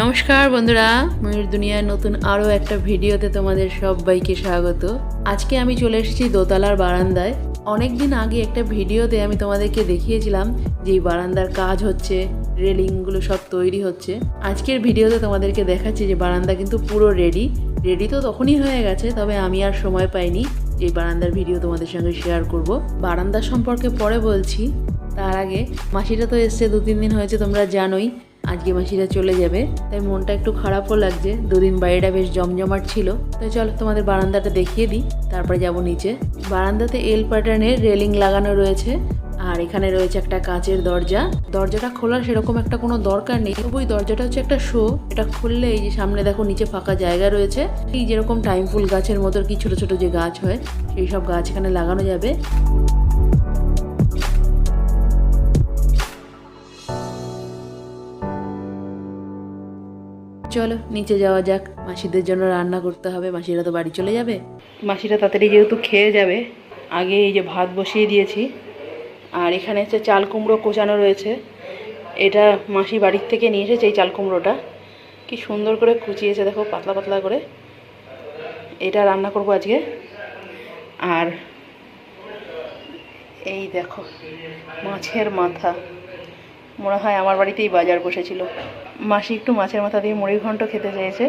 নমস্কার বন্ধুরা, ময়ূর দুনিয়ার নতুন আরও একটা ভিডিওতে তোমাদের সবাইকে স্বাগত। আজকে আমি চলে এসেছি দোতলার বারান্দায়। অনেক দিন আগে একটা ভিডিওতে আমি তোমাদেরকে দেখিয়েছিলাম যে বারান্দার কাজ হচ্ছে, রেলিংগুলো সব তৈরি হচ্ছে। আজকের ভিডিওতে তোমাদেরকে দেখাচ্ছি যে বারান্দা কিন্তু পুরো রেডি রেডি তো তখনই হয়ে গেছে, তবে আমি আর সময় পাইনি যে বারান্দার ভিডিও তোমাদের সঙ্গে শেয়ার করব। বারান্দা সম্পর্কে পরে বলছি। তার আগে মাসিটা তো এসছে দু তিন দিন হয়েছে তোমরা জানোই। আজকে মাসিরা চলে যাবে, তাই মনটা একটু খারাপও লাগছে। দুদিন বাড়িটা বেশ জমজমাট ছিল। তাই চলো তোমাদের বারান্দাটা দেখিয়ে দিই, তারপরে যাব নিচে। বারান্দাতে এল প্যাটার্নের রেলিং লাগানো রয়েছে, আর এখানে রয়েছে একটা কাচের দরজা। দরজাটা খোলার সেরকম একটা কোনো দরকার নেই, তবু ওই দরজাটা হচ্ছে একটা শো এটা খুললে এই যে সামনে দেখো নিচে ফাঁকা জায়গা রয়েছে। এই যেরকম টাইম ফুল গাছের মতো কি ছোট ছোট যে গাছ হয়, সেই সব গাছ এখানে লাগানো যাবে। চলো, নিচে যাওয়া যাক। মাসিদের জন্য রান্না করতে হবে, মাসিরা তো বাড়ি চলে যাবে। মাসিরা তাড়াতাড়ি যেহেতু খেয়ে যাবে, আগে এই যে ভাত বসিয়ে দিয়েছি। আর এখানে হচ্ছে চাল কুমড়ো কোচানো রয়েছে। এটা মাসি বাড়ির থেকে নিয়ে এসেছে এই চাল কুমড়োটা। কি সুন্দর করে কুচিয়েছে, দেখো, পাতলা পাতলা করে। এটা রান্না করব আজকে। আর এই দেখো, মাছের মাথা। মনে হয় আমার বাড়িতেই বাজার বসেছিল। মাসি একটু মাছের মাথা দিয়ে মুড়ি ঘন্ট খেতে চেয়েছে,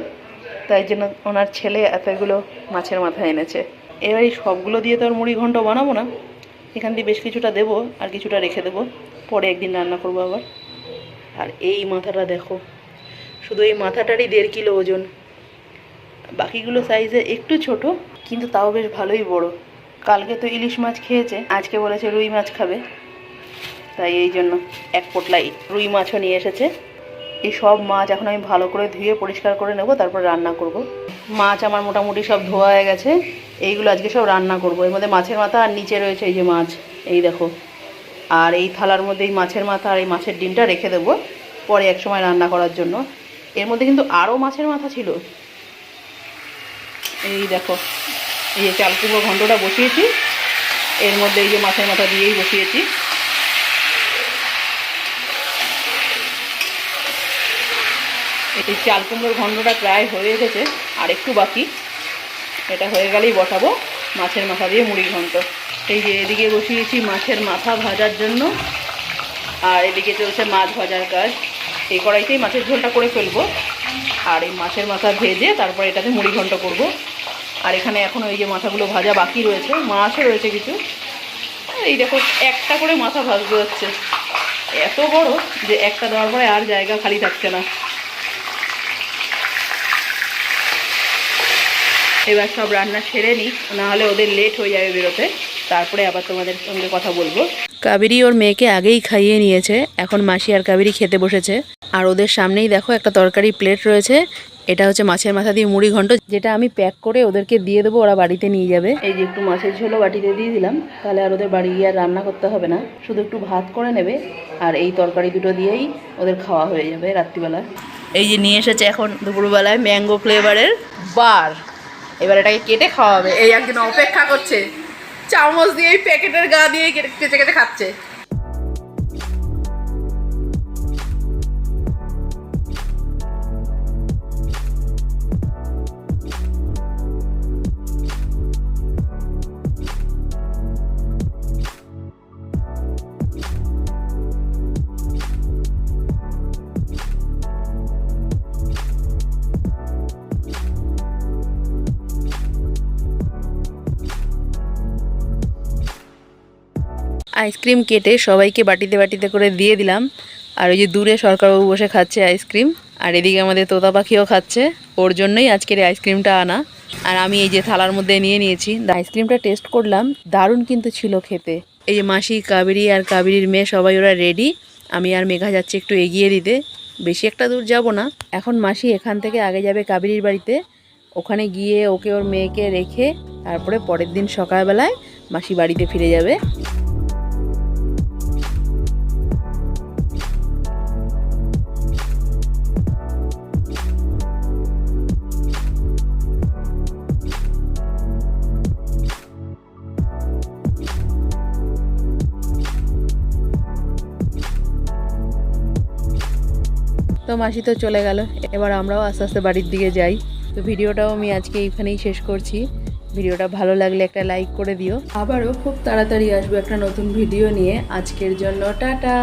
তাই জন্য ওনার ছেলে এতগুলো মাছের মাথা এনেছে। এবার এই সবগুলো দিয়ে তো আর মুড়ি ঘন্ট বানাবো না। এখান দিয়ে বেশ কিছুটা দেবো আর কিছুটা রেখে দেবো। পরে একদিন রান্না করব আবার। আর এই মাথাটা দেখো, শুধু এই মাথাটারই দেড় কিলো ওজন। বাকিগুলো সাইজে একটু ছোট, কিন্তু তাও বেশ ভালোই বড়। কালকে তো ইলিশ মাছ খেয়েছে, আজকে বলেছে রুই মাছ খাবে। তাই এই জন্য এক পোটলাই রুই মাছও নিয়ে এসেছে। এই সব মাছ এখন আমি ভালো করে ধুয়ে পরিষ্কার করে নেব, তারপর রান্না করব। মাছ আমার মোটামুটি সব ধোয়া হয়ে গেছে, এইগুলো আজকে সব রান্না করব। এর মধ্যে মাছের মাথা আর নিচে রয়েছে এই যে মাছ, এই দেখো। আর এই থালার মধ্যে এই মাছের মাথা আর এই মাছের ডিমটা রেখে দেবো, পরে এক সময় রান্না করার জন্য। এর মধ্যে কিন্তু আরও মাছের মাথা ছিল। এই দেখো, এই যে কুমড়ো ঘন্টটা বসিয়েছি, এর মধ্যে এই যে মাছের মাথা দিয়েই বসিয়েছি। এই চাল কুমড়োর ঘন্টটা প্রায় হয়ে এসেছে, আর একটু বাকি। এটা হয়ে গেলেই বসাবো, মাছের মাথা দিয়ে মুড়ি ঘন্ট। এই যে এদিকে বসিয়েছি মাছের মাথা ভাজার জন্য, আর এদিকে চলছে মাছ ভাজার কাজ। এই কড়াইতেই মাছের ঝোলটা করে ফেলব, আর এই মাছের মাথা ভেজে তারপর এটাতে মুড়ি ঘন্ট করব। আর এখানে এখন ওই যে মাথাগুলো ভাজা বাকি রয়েছে, মাছও রয়েছে কিছু। এই দেখো, একটা করে মাথা ভাজতে হচ্ছে। এত বড় যে একটা দেওয়ার পরে আর জায়গা খালি থাকছে না। এবার সব রান্না সেরে নিই নাহলে ওদের লেট হয়ে যাবে বেরোতে। তারপরে আবার তোমাদের সঙ্গে কথা বলব। কাবেরি ওর মেয়েকে আগেই খাইয়ে নিয়েছে এখন মাসি আর কাবেরি খেতে বসেছে। আর ওদের সামনেই দেখো একটা তরকারি প্লেট রয়েছে এটা হচ্ছে মাছের মাথা দিয়ে মুড়ি ঘন্ট যেটা আমি প্যাক করে ওদেরকে দিয়ে দেবো ওরা বাড়িতে নিয়ে যাবে। এই যে একটু মাছের ঝোলও বাটিতে দিয়ে দিলাম তাহলে আর ওদের বাড়ি গিয়ে আর রান্না করতে হবে না। শুধু একটু ভাত করে নেবে আর এই তরকারি দুটো দিয়েই ওদের খাওয়া হয়ে যাবে রাত্রিবেলা। এই যে নিয়ে এসেছে এখন দুপুরবেলায় ম্যাঙ্গো ফ্লেভারের বার এবার এটাকে কেটে খাওয়াবে এই একদিন অপেক্ষা করছে। চামচ দিয়ে এই প্যাকেটের গা দিয়ে কেটে কেটে কেটে খাচ্ছে। আইসক্রিম কেটে সবাইকে বাটিতে বাটিতে করে দিয়ে দিলাম। আর ওই যে দূরে সরকারবাবু বসে খাচ্ছে আইসক্রিম, আর এদিকে আমাদের তোতা পাখিও খাচ্ছে। ওর জন্যই আজকের এই আইসক্রিমটা আনা। আর আমি এই যে থালার মধ্যে নিয়ে নিয়েছি। আইসক্রিমটা টেস্ট করলাম, দারুণ কিন্তু ছিল খেতে। এই যে মাসি, কাবেরি আর কাবেরির মেয়ে সবাই ওরা রেডি আমি আর মেঘা যাচ্ছি একটু এগিয়ে দিতে। বেশি একটা দূর যাব না। এখন মাসি এখান থেকে আগে যাবে কাবেরির বাড়িতে। ওখানে গিয়ে ওকে ওর মেয়েকে রেখে তারপরে পরের দিন সকালবেলায় মাসি বাড়িতে ফিরে যাবে। তো মাসি তো চলে গেল, এবার আমরাও আস্তে আস্তে বাড়ির দিকে যাই। তো ভিডিওটাও আমি আজকে এইখানেই শেষ করছি। ভিডিওটা ভালো লাগলে একটা লাইক করে দিও। আবারও খুব তাড়াতাড়ি আসব একটা নতুন ভিডিও নিয়ে। আজকের জন্য টাটা!